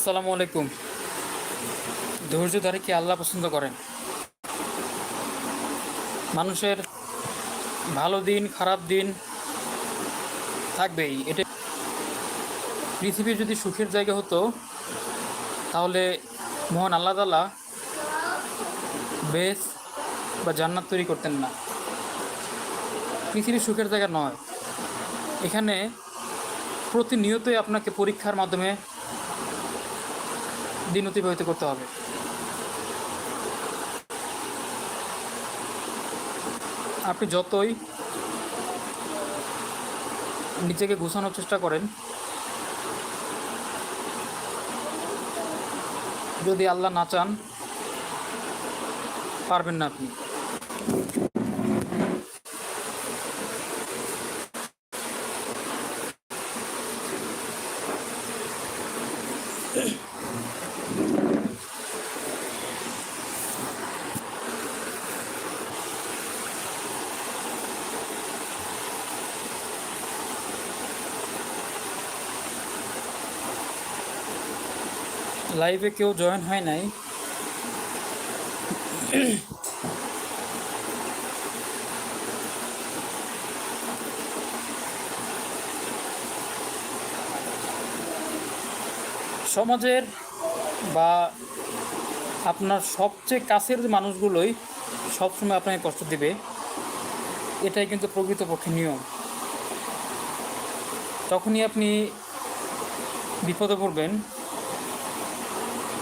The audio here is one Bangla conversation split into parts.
আসসালামু আলাইকুম। ধৈর্যধারী কি আল্লাহ পছন্দ করেন? মানুষের ভালো দিন, খারাপ দিন থাকবেই। এটা পৃথিবী যদি সুখের জায়গা হতো, তাহলে মহান আল্লাহ তালা বেশ বা জান্নাত তৈরি করতেন না। পৃথিবী সুখের জায়গা নয়। এখানে প্রতিনিয়তই আপনাকে পরীক্ষার মাধ্যমে দিন অতিবাহিত করতে হবে। আপনি যতই নিজেকে ঘুষানোর চেষ্টা করেন, যদি আল্লাহ না চান, পারবেন না আপনি। লাইভে কেউ জয়েন হয় নাই। সমাজের বা আপনার সবচেয়ে কাছের মানুষগুলোই সবসময় আপনাকে কষ্ট দিবে। এটাই কিন্তু প্রকৃতপক্ষে নিয়ম। তখনই আপনি বিপদে পড়বেন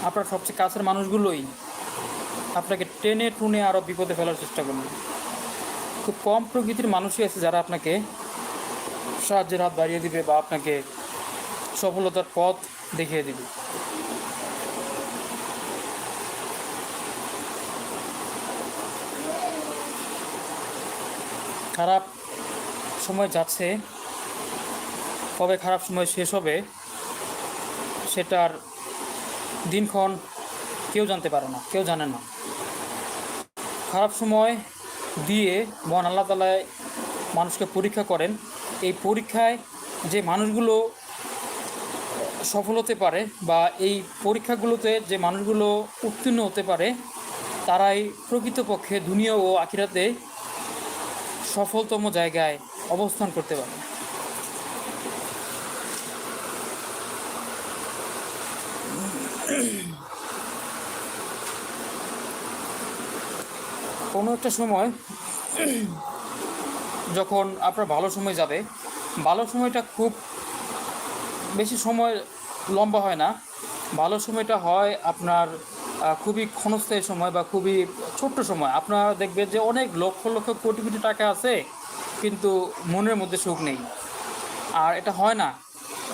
আপনার সবচেয়ে কাছের মানুষগুলোই আপনাকে টেনে টুনে আরও বিপদে ফেলার চেষ্টা করবে। খুব কম প্রকৃতির মানুষই আছে যারা আপনাকে সাহায্যের হাত বাড়িয়ে দিবে বা আপনাকে সফলতার পথ দেখিয়ে দিবে। খারাপ সময় যাচ্ছে, কবে খারাপ সময় শেষ হবে, সেটার দিনক্ষণ কেউ জানতে পারে না, কেউ জানে না। খারাপ সময় দিয়ে মহান আল্লাহ তালায় মানুষকে পরীক্ষা করেন। এই পরীক্ষায় যে মানুষগুলো সফল হতে পারে বা এই পরীক্ষাগুলোতে যে মানুষগুলো উত্তীর্ণ হতে পারে, তারাই প্রকৃতপক্ষে দুনিয়া ও আখিরাতে সফলতম জায়গায় অবস্থান করতে পারে। কোনো একটা সময় যখন আপনার ভালো সময় যাবে, ভালো সময়টা খুব বেশি সময় লম্বা হয় না। ভালো সময়টা হয় আপনার খুবই ক্ষণস্থায়ী সময় বা খুবই ছোট্ট সময়। আপনারা দেখবেন যে অনেক লক্ষ লক্ষ কোটি কোটি টাকা আছে, কিন্তু মনের মধ্যে সুখ নেই। আর এটা হয় না।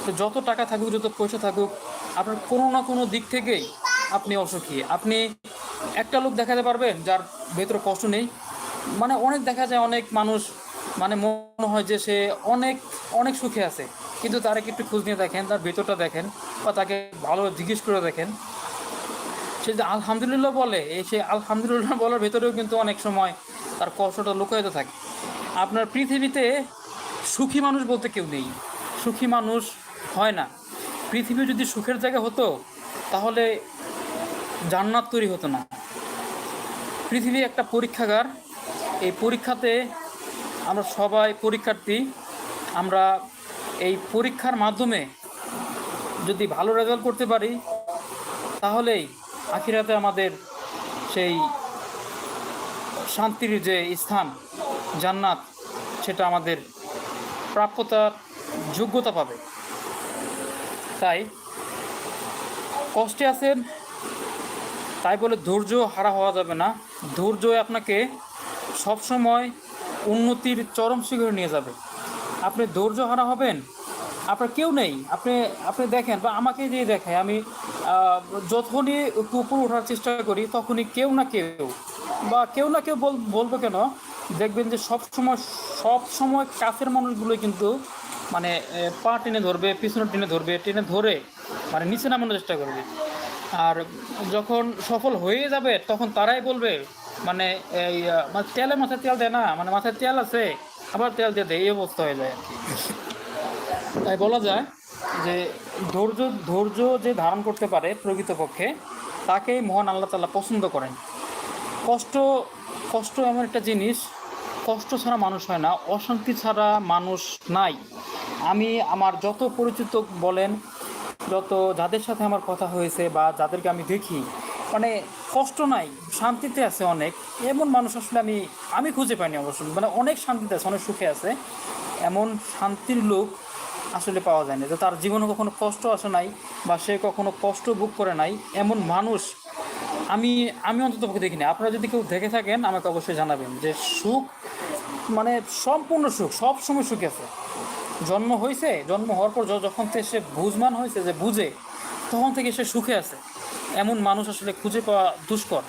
তো যত টাকা থাকুক, যত পয়সা থাকুক আপনার কোনো না কোনো দিক থেকেই আপনি অসুখী। আপনি একটা লোক দেখাতে পারবেন যার ভেতরে কষ্ট নেই। মানে অনেক দেখা যায় অনেক মানুষ মানে মনে হয় যে সে অনেক অনেক সুখে আছে। কিন্তু তার একটু খোঁজ নিয়ে দেখেন, তার ভেতরটা দেখেন বা তাকে ভালো জিজ্ঞেস করে দেখেন। সে যে আলহামদুলিল্লাহ বলে, এই সে আলহামদুলিল্লাহ বলার ভেতরেও কিন্তু অনেক সময় তার কষ্টটা লুকায়িত থাকে। আপনার পৃথিবীতে সুখী মানুষ বলতে কেউ নেই। সুখী মানুষ হয় না। পৃথিবী যদি সুখের জায়গা হতো, তাহলে জান্নাত তৈরি হতো না। পৃথিবী একটা পরীক্ষাগার। এই পরীক্ষাতে আমরা সবাই পরীক্ষার্থী। আমরা এই পরীক্ষার মাধ্যমে যদি ভালো রেজাল্ট করতে পারি, তাহলেই আখিরাতে আমাদের সেই শান্তির যে স্থান, জান্নাত, সেটা আমাদের প্রাপ্যতার যোগ্যতা পাবে। তাই কষ্টে আছেন, তাই বলে ধৈর্য হারা হওয়া যাবে না। ধৈর্য আপনাকে সবসময় উন্নতির চরম শিখরে নিয়ে যাবে। আপনি ধৈর্য হারা হবেন, আপনার কেউ নেই। আপনি আপনি দেখেন, বা আমাকে যে দেখায়, আমি যখনই উপর ওঠার চেষ্টা করি, তখনই কেউ না কেউ, বা কেউ না কেউ বল, বলব কেন? দেখবেন যে সব সময় সব সময় কাছের মানুষগুলোই কিন্তু মানে পা টেনে ধরবে, পিছনে টেনে ধরবে, টেনে ধরে মানে নিচে নামানোর চেষ্টা করবে। আর যখন সফল হয়ে যাবে, তখন তারাই বলবে মানে এই মানে তেলে মাথায় তেল দেয় না মানে মাথায় তেল আছে, আবার তেল দিয়ে দেয়, এই অবস্থা হয়ে যায় আর কি। তাই বলা যায় যে, ধৈর্য ধৈর্য যে ধারণ করতে পারে প্রকৃতপক্ষে, তাকেই মহান আল্লাহ তাআলা পছন্দ করেন। কষ্ট কষ্ট এমন একটা জিনিস, কষ্ট ছাড়া মানুষ হয় না, অশান্তি ছাড়া মানুষ নাই। আমি আমার যত পরিচিত বলেন, যত যাদের সাথে আমার কথা হয়েছে বা যাদেরকে আমি দেখি মানে কষ্ট নাই, শান্তিতে আছে অনেক। এমন মানুষ আসলে আমি আমি খুঁজে পাইনি অবশ্য। মানে অনেক শান্তিতে আছে, অনেক সুখে আছে। এমন শান্তির লোক আসলে পাওয়া যায় না। যে তার জীবনে কখনো কষ্ট আসে নাই বা সে কখনো কষ্ট ভোগ করে নাই, এমন মানুষ আমি আমি অন্তত দেখিনি। আপনারা যদি কেউ দেখে থাকেন, আমাকে অবশ্যই জানাবেন যে সুখ মানে সম্পূর্ণ সুখ সব সময় সুখে আছে। জন্ম হয়েছে জন্ম হওয়ার পর যখন থেকে সে বুঝমান হয়েছে যে বুঝে, তখন থেকে সে সুখে আছে। এমন মানুষ আসলে খুঁজে পাওয়া দুষ্কর।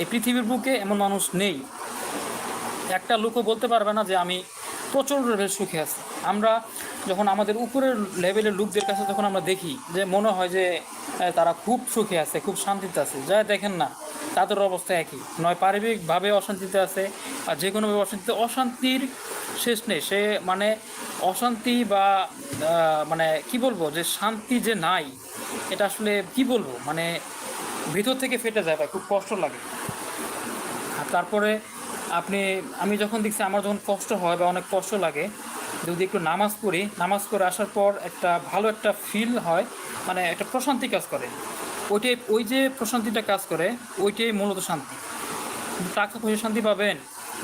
এই পৃথিবীর বুকে এমন মানুষ নেই। একটা লোকও বলতে পারবে না যে আমি প্রচণ্ড বেশ সুখে আছি। আমরা যখন আমাদের উপরের লেভেলের লোকদের কাছে যখন আমরা দেখি যে মনে হয় যে তারা খুব সুখে আছে, খুব শান্তিতে আছে যা দেখেন না। তাদের অবস্থা একই। নয়, পারিবারিকভাবে অশান্তিতে আছে আর যে কোনোভাবে অশান্তিতে, অশান্তির শেষ নেই। সে মানে অশান্তি বা মানে কি বলব, যে শান্তি যে নাই, এটা আসলে কি বলব? মানে ভিতর থেকে ফেটে যায় ভাই, খুব কষ্ট লাগে। আর তারপরে আপনি, আমি যখন দেখছি আমার যখন কষ্ট হয় বা অনেক কষ্ট লাগে, যদি একটু নামাজ পড়ি, নামাজ পড়ে আসার পর একটা ভালো একটা ফিল হয় মানে একটা প্রশান্তি কাজ করে। ওইটাই, ওই যে প্রশান্তিটা কাজ করে, ওইটাই মূলত শান্তি। টাকা পয়সা শান্তি পাবেন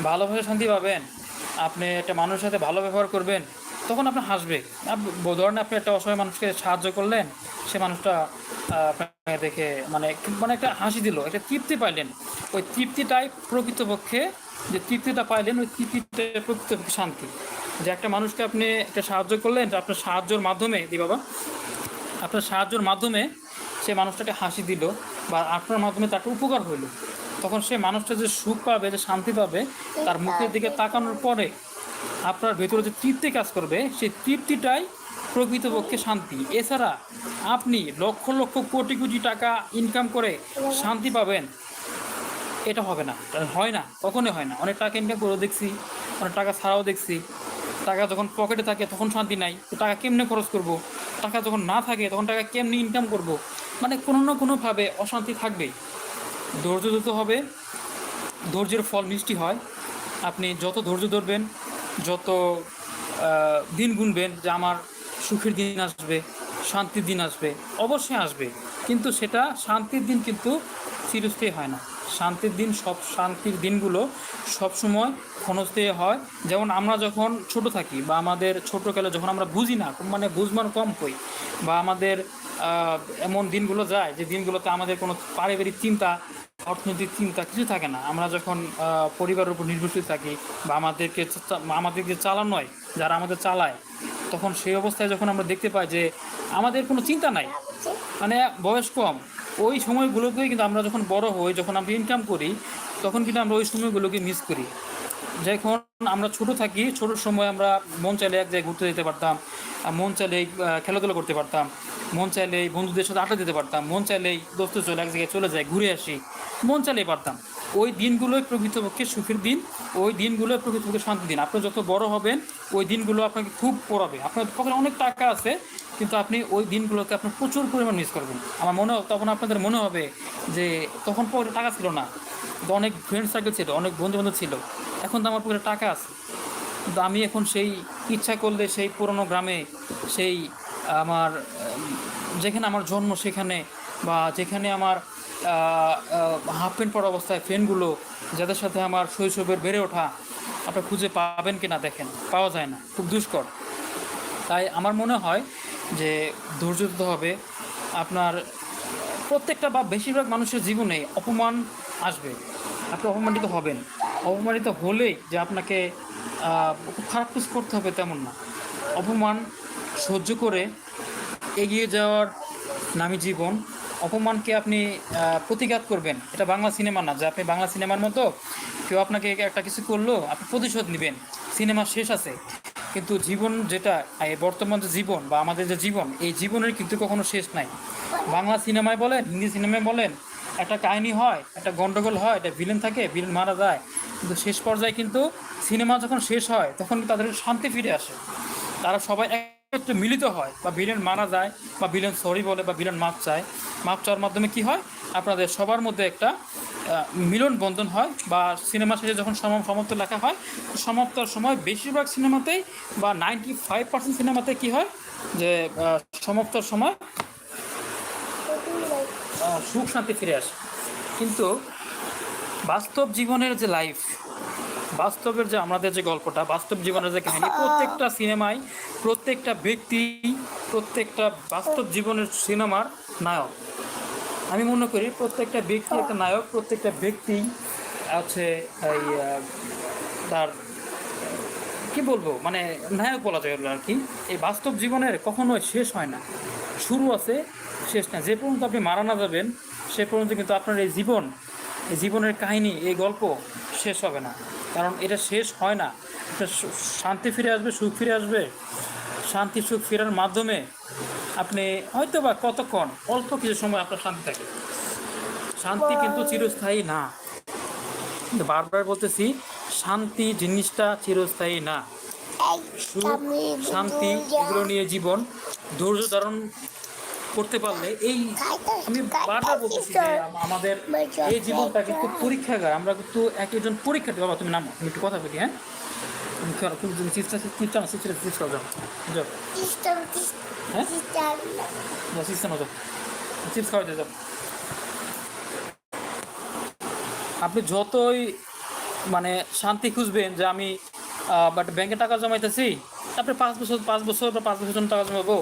ভালোভাবে শান্তি পাবেন, আপনি একটা মানুষের সাথে ভালো ব্যবহার করবেন, তখন আপনি হাসবে। ধরেন আপনি একটা অসহায় মানুষকে সাহায্য করলেন, সে মানুষটা আপনাকে দেখে মানে মানে একটা হাসি দিল, একটা তৃপ্তি পাইলেন। ওই তৃপ্তিটাই প্রকৃতপক্ষে, যে তৃপ্তিটা পাইলেন, ওই তৃপ্তিটা প্রকৃতপক্ষে শান্তি। যে একটা মানুষকে আপনি একটা সাহায্য করলেন, আপনার সাহায্যের মাধ্যমে, দি বাবা, আপনার সাহায্যের মাধ্যমে সে মানুষটাকে হাসি দিল বা আপনার মাধ্যমে একটা উপকার হইল। তখন সে মানুষটা যে সুখ পাবে, যে শান্তি পাবে, তার মুখের দিকে তাকানোর পরে আপনার ভেতরে যে তৃপ্তি কাজ করবে, সেই তৃপ্তিটাই প্রকৃতপক্ষে শান্তি। এছাড়া আপনি লক্ষ লক্ষ কোটি কোটি টাকা ইনকাম করে শান্তি পাবেন, এটা হবে না। হয় না, কখনোই হয় না। অনেক টাকা ইনকাম করেও দেখছি, অনেক টাকা ছাড়াও দেখছি। টাকা যখন পকেটে থাকে তখন শান্তি নাই। টাকা কেমনে খরচ করব? টাকা যখন না থাকে তখন টাকা কেমনে ইনকাম করব? মানে কোনো না কোনোভাবে অশান্তি থাকবেই। ধৈর্য ধরতে হবে। ধৈর্যের ফল মিষ্টি হয়। আপনি যত ধৈর্য ধরবেন, যত দিন গুনবেন যে আমার সুখের দিন আসবে, শান্তির দিন আসবে, অবশ্যই আসবে। কিন্তু সেটা শান্তির দিন কিন্তু চিরস্থায়ী হয় না। শান্তির দিন, সব শান্তির দিনগুলো সবসময় ক্ষণস্থায়ী হয়। যেমন আমরা যখন ছোট থাকি বা আমাদের ছোটোকালে যখন আমরা বুঝি না মানে বুঝমান কম হই বা আমাদের এমন দিনগুলো যায় যে দিনগুলোতে আমাদের কোনো পারিবারিক চিন্তা, অর্থনৈতিক চিন্তা কিছু থাকে না। আমরা যখন পরিবারের উপর নির্ভরশীল থাকি বা আমাদেরকে আমাদেরকে চালানো হয়, যারা আমাদের চালায়, তখন সেই অবস্থায় যখন আমরা দেখতে পাই যে আমাদের কোনো চিন্তা নাই মানে বয়স কম ওই সময়গুলোকেই কিন্তু আমরা যখন বড় হই, যখন আমরা ইনকাম করি, তখন কিন্তু আমরা ওই সময়গুলোকে মিস করি। যখন আমরা ছোট থাকি, ছোট সময় আমরা মন চাইলে এক জায়গায় ঘুরতে যেতে পারতাম মন চাইলেই খেলাধুলা করতে পারতাম, মন চাইলেই বন্ধুদের সাথে আড্ডা দিতে পারতাম, মন চাইলেই দোস্ত চলে এক জায়গায় চলে যায় ঘুরে আসি, মন চাইলেই পারতাম। ওই দিনগুলোই প্রকৃতপক্ষে সুখের দিন, ওই দিনগুলোই প্রকৃতপক্ষে শান্তির দিন। আপনি যত বড় হবেন, ওই দিনগুলো আপনাকে খুব পড়াবে। আপনার পকেটে অনেক টাকা আছে কিন্তু আপনি ওই দিনগুলোকে আপনি প্রচুর পরিমাণ মিস করবেন। আমার মনে তখন আপনাদের মনে হবে যে তখন পকেটে টাকা ছিল না। কিন্তু অনেক ফ্রেন্ড সার্কেল ছিল, অনেক বন্ধু বান্ধব ছিল। এখন তো আমার পকেটে টাকা আছে। কিন্তু আমি এখন সেই ইচ্ছা করলে সেই পুরনো গ্রামে সেই আমার যেখানে আমার জন্ম সেখানে বা যেখানে আমার হাফ প্যান্ট পরা অবস্থায় ফ্রেন্ডগুলো যাদের সাথে আমার শৈশবের বেড়ে ওঠা, আপনি খুঁজে পাবেন কি না দেখেন। পাওয়া যায় না। খুব দুষ্কর। তাই আমার মনে হয় যে দিতে হবে, আপনার প্রত্যেকটা বা বেশিরভাগ মানুষের জীবনে অপমান আসবে। আপনি অপমানিত হবেন। অপমানিত হলেই যে আপনাকে খুব খারাপ কিছু করতে হবে তেমন না। অপমান সহ্য করে এগিয়ে যাওয়ার নামই জীবন, অপমানকে আপনি প্রতিঘাত করবেন। এটা বাংলা সিনেমা না, যে আপনি বাংলা সিনেমার মতো কেউ আপনাকে একটা কিছু করল, আপনি প্রতিশোধ নেবেন। সিনেমা শেষ আছে। কিন্তু জীবন যেটা বর্তমান যে জীবন বা আমাদের যে জীবন, এই জীবনের কিন্তু কখনো শেষ নাই। বাংলা সিনেমায় বলেন, হিন্দি সিনেমায় বলেন, একটা কাহিনী হয়, একটা গন্ডগোল হয়, একটা ভিলেন থাকে ভিলেন মারা যায়। কিন্তু শেষ পর্যায়ে কিন্তু সিনেমা যখন শেষ হয়, তখন তাদের শান্তি ফিরে আসে। তারা সবাই এক একত্রে মিলিত হয়, বা ভিলেন মারা যায়, বা ভিলেন সরি বলে, বা ভিলেন মাপ চায়। মাপ চাওয়ার মাধ্যমে কি হয়? আপনাদের সবার মধ্যে একটা মিলন বন্ধন হয় বা সিনেমা শেষে যখন সম- সমাপ্ত লেখা হয় সমাপ্তর সময় বেশিরভাগ সিনেমাতেই বা নাইনটি ফাইভ পার্সেন্ট সিনেমাতে কী হয়? যে সমাপ্তর সময় সুখ শান্তি ফিরে আসে। কিন্তু বাস্তব জীবনের যে লাইফ বাস্তবের যে আমাদের যে গল্পটা, বাস্তব জীবনের যে কাহিনী, প্রত্যেকটা সিনেমায় প্রত্যেকটা ব্যক্তি, প্রত্যেকটা বাস্তব জীবনের সিনেমার নায়ক। আমি মনে করি প্রত্যেকটা ব্যক্তি একটা নায়ক, প্রত্যেকটা ব্যক্তি আছে এই তার, কি বলব মানে নায়ক বলা যায় আর কি। এই বাস্তব জীবনের কখনোই শেষ হয় না। শুরু আছে, শেষ না। যে পর্যন্ত আপনি মারা না যাবেন, সে পর্যন্ত কিন্তু আপনার এই জীবন, এই জীবনের কাহিনী, এই গল্প শেষ হবে না। কারণ এটা শেষ হয় না। এটা শান্তি ফিরে আসবে, সুখ ফিরে আসবে। শান্তি, সুখ ফেরার মাধ্যমে আপনি হয়তো বা কতক্ষণ অল্প কিছু সময় আপনার শান্তি থাকে। শান্তি কিন্তু চিরস্থায়ী না। কিন্তু বারবার বলতেছি শান্তি জিনিসটা চিরস্থায়ী না। সুখ শান্তি এগুলো নিয়ে জীবন ধৈর্য ধারণ করতে পারলে এই আমি বারবার বলতেছি যে আমাদের এই জীবনটা কিন্তু পরীক্ষাগার। আমরা কিন্তু এক একজন পরীক্ষার্থী। বাবা তুমি নামো তুমি একটু কথা বলি হ্যাঁ? চিপস চিপস খাও যাও যাও হ্যাঁ যাও চিপস আনো যাও চিপস খাওয়াতে যাও আপনি যতই মানে শান্তি খুঁজবেন যে আমি বাট ব্যাংকে টাকা জমাইতেছি তারপরে পাঁচ বছর পাঁচ বছর বা পাঁচ বছর জন্য টাকা জমাবো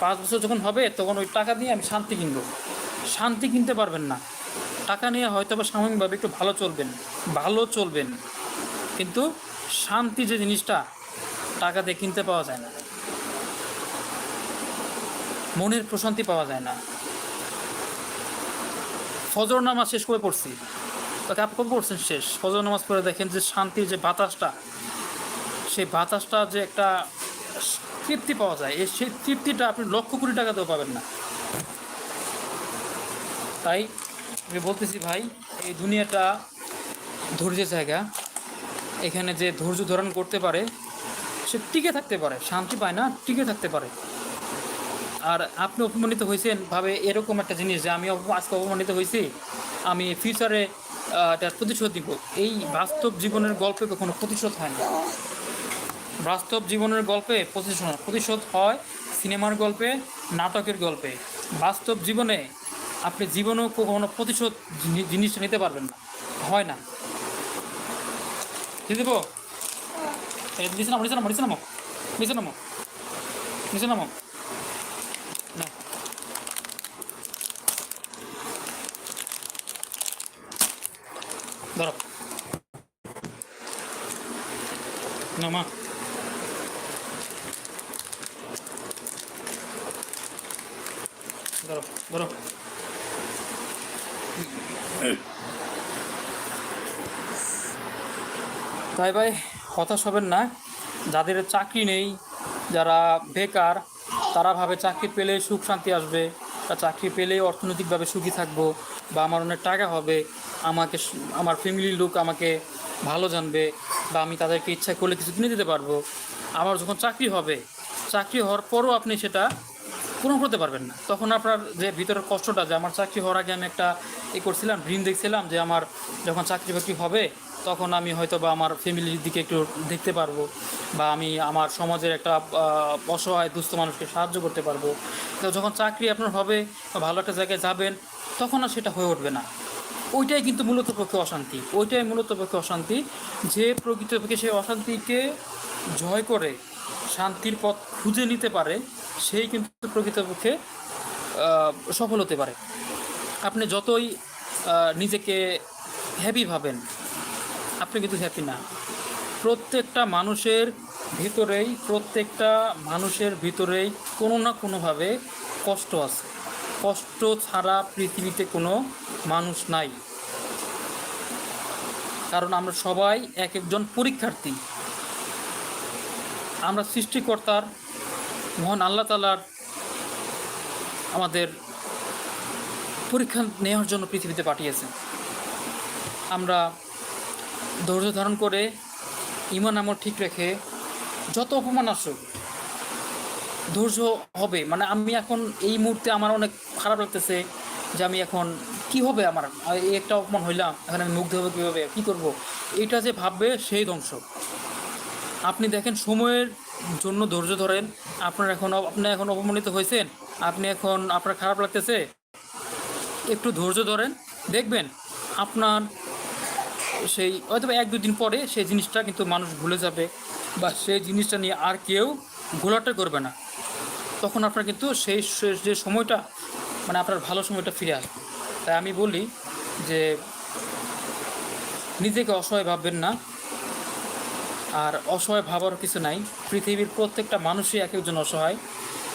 পাঁচ বছর যখন হবে তখন ওই টাকা দিয়ে আমি শান্তি কিনবো শান্তি কিনতে পারবেন না টাকা নিয়ে হয়তো বা সাময়িকভাবে একটু ভালো চলবেন ভালো চলবেন কিন্তু শান্তি যে জিনিসটা, টাকা দিয়ে কিনতে পাওয়া যায় না। মনের প্রশান্তি পাওয়া যায় না। ফজর নামাজ শেষ করে পড়ছি। তাকে আপনি কবে পড়ছেন শেষ? ফজর নামাজ পড়ে দেখেন যে শান্তির যে বাতাসটা, সেই বাতাসটা যে একটা তৃপ্তি পাওয়া যায়। এই সেই তৃপ্তিটা আপনি লক্ষ কোটি টাকাতেও পাবেন না। তাই আমি বলতেছি ভাই, এই দুনিয়াটা ধৈর্যের জায়গা। এখানে যে ধৈর্য ধারণ করতে পারে, সে টিকে থাকতে পারে, শান্তি পায় না, টিকে থাকতে পারে। আর আপনি অপমানিত হয়েছেন ভাবে এরকম একটা জিনিস যে আমি আজকে অপমানিত হয়েছি, আমি ফিউচারে এটার প্রতিশোধ দিব এই বাস্তব জীবনের গল্পে কখনো প্রতিশোধ হয় না। বাস্তব জীবনের গল্পে প্রতিশোধ প্রতিশোধ হয় সিনেমার গল্পে, নাটকের গল্পে। বাস্তব জীবনে আপনি জীবনেও কখনো প্রতিশোধ জিনি- জিনিসটা নিতে পারবেন না। হয় না। দিয়ে দেবো এই নিচে নামো নিচে নামো নিচে নামো নিচে নামো নিচে নামো না ধরো না মা ধরো ধরো তাই ভাই হতাশ হবেন না। যাদের চাকরি নেই, যারা বেকার, তারা ভাবে চাকরি পেলে সুখ শান্তি আসবে চাকরি পেলেই অর্থনৈতিকভাবে সুখী থাকব, বা আমার অনেক টাকা হবে, আমাকে আমার ফ্যামিলির লোক আমাকে ভালো জানবে, বা আমি তাদেরকে ইচ্ছা করলে কিছু কিনে দিতে পারব। আমার যখন চাকরি হবে, চাকরি হওয়ার পরও আপনি সেটা পূরণ করতে পারবেন না। তখন আপনার যে ভিতরের কষ্টটা, যে আমার চাকরি হওয়ার আগে আমি একটা এ করছিলাম ড্রিম দেখছিলাম যে আমার যখন চাকরি বাকরি হবে, তখন আমি হয়তো বা আমার ফ্যামিলির দিকে একটু দেখতে পারব বা আমি আমার সমাজের একটা অসহায় দুস্থ মানুষকে সাহায্য করতে পারব। তো যখন চাকরি আপনার হবে বা ভালো একটা জায়গায় যাবেন, তখন আর সেটা হয়ে উঠবে না। ওইটাই কিন্তু মূলত পক্ষে অশান্তি। ওইটাই মূলত পক্ষে অশান্তি যে প্রকৃতপক্ষে সেই অশান্তিকে জয় করে শান্তির পথ খুঁজে নিতে পারে সেই কিন্তু প্রকৃতপক্ষে সফল হতে পারে। আপনি যতই নিজেকে হ্যাপি ভাবেন, আপনি কিন্তু হ্যাপি না। প্রত্যেকটা মানুষের ভিতরেই, প্রত্যেকটা মানুষের ভিতরেই কোনো না কোনোভাবে কষ্ট আছে। কষ্ট ছাড়া পৃথিবীতে কোনো মানুষ নাই। কারণ আমরা সবাই এক একজন পরীক্ষার্থী। আমরা সৃষ্টিকর্তার মহান আল্লাহ তালার আমাদের পরীক্ষা নেওয়ার জন্য পৃথিবীতে পাঠিয়েছেন। আমরা ধৈর্য ধারণ করে ইমান আমল ঠিক রেখে যত অপমান আসুক, ধৈর্য হবে। মানে আমি এখন এই মুহূর্তে আমার অনেক খারাপ লাগতেছে যে আমি এখন কি হবে আমার এই একটা অপমান হইলাম, এখন আমি মুগ্ধ হবে কীভাবে, কী করব? এটা যে ভাববে সেই ধ্বংস। আপনি দেখেন সময়ের জন্য ধৈর্য ধরেন। আপনার এখন আপনি এখন অপমানিত হয়েছেন। আপনি এখন আপনার খারাপ লাগতেছে। একটু ধৈর্য ধরেন। দেখবেন আপনার সেই হয়তো এক দুদিন পরে সেই জিনিসটা কিন্তু মানুষ ভুলে যাবে বা সেই জিনিসটা নিয়ে আর কেউ ঘোলাটা করবে না। তখন আপনার কিন্তু সেই যে সময়টা মানে আপনার ভালো সময়টা ফিরে আসবে। তাই আমি বলি যে নিজেকে অসহায় ভাববেন না। আর অসহায় ভাবার কিছু নাই। পৃথিবীর প্রত্যেকটা মানুষই এক একজন অসহায়।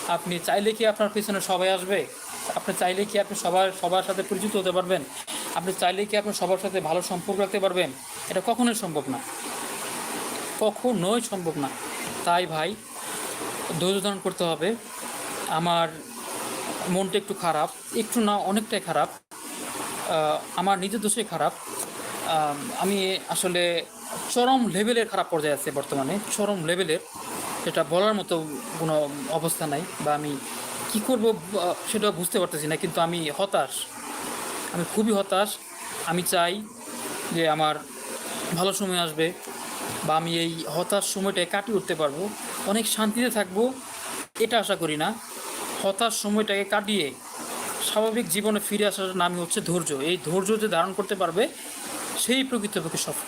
আপনি চাইলে কি আপনার পিছনে সবাই আসবে? আপনি চাইলে কি আপনি সবার সবার সাথে পরিচিত হতে পারবেন? আপনি চাইলে কি আপনি সবার সাথে ভালো সম্পর্ক রাখতে পারবেন? এটা কখনোই সম্ভব না। কখনোই সম্ভব না। তাই ভাই, ধৈর্য ধারণ করতে হবে। আমার মনটা একটু খারাপ, একটু না অনেকটাই খারাপ। আমার নিজের দোষে খারাপ। আমি আসলে চরম লেভেলের খারাপ পর্যায়ে আছে বর্তমানে। চরম লেভেলের, সেটা বলার মতো কোনো অবস্থা নাই বা আমি কি করব সেটা বুঝতে পারতেছি না, কিন্তু আমি হতাশ। আমি খুবই হতাশ। আমি চাই যে আমার ভালো সময় আসবে বা আমি এই হতাশ সময়টায় কাটিয়ে উঠতে পারব। অনেক শান্তিতে থাকব, এটা আশা করি না। হতাশ সময়টাকে কাটিয়ে স্বাভাবিক জীবনে ফিরে আসার নামই হচ্ছে ধৈর্য। এই ধৈর্য যে ধারণ করতে পারবে, সেই প্রকৃতপক্ষে সফল।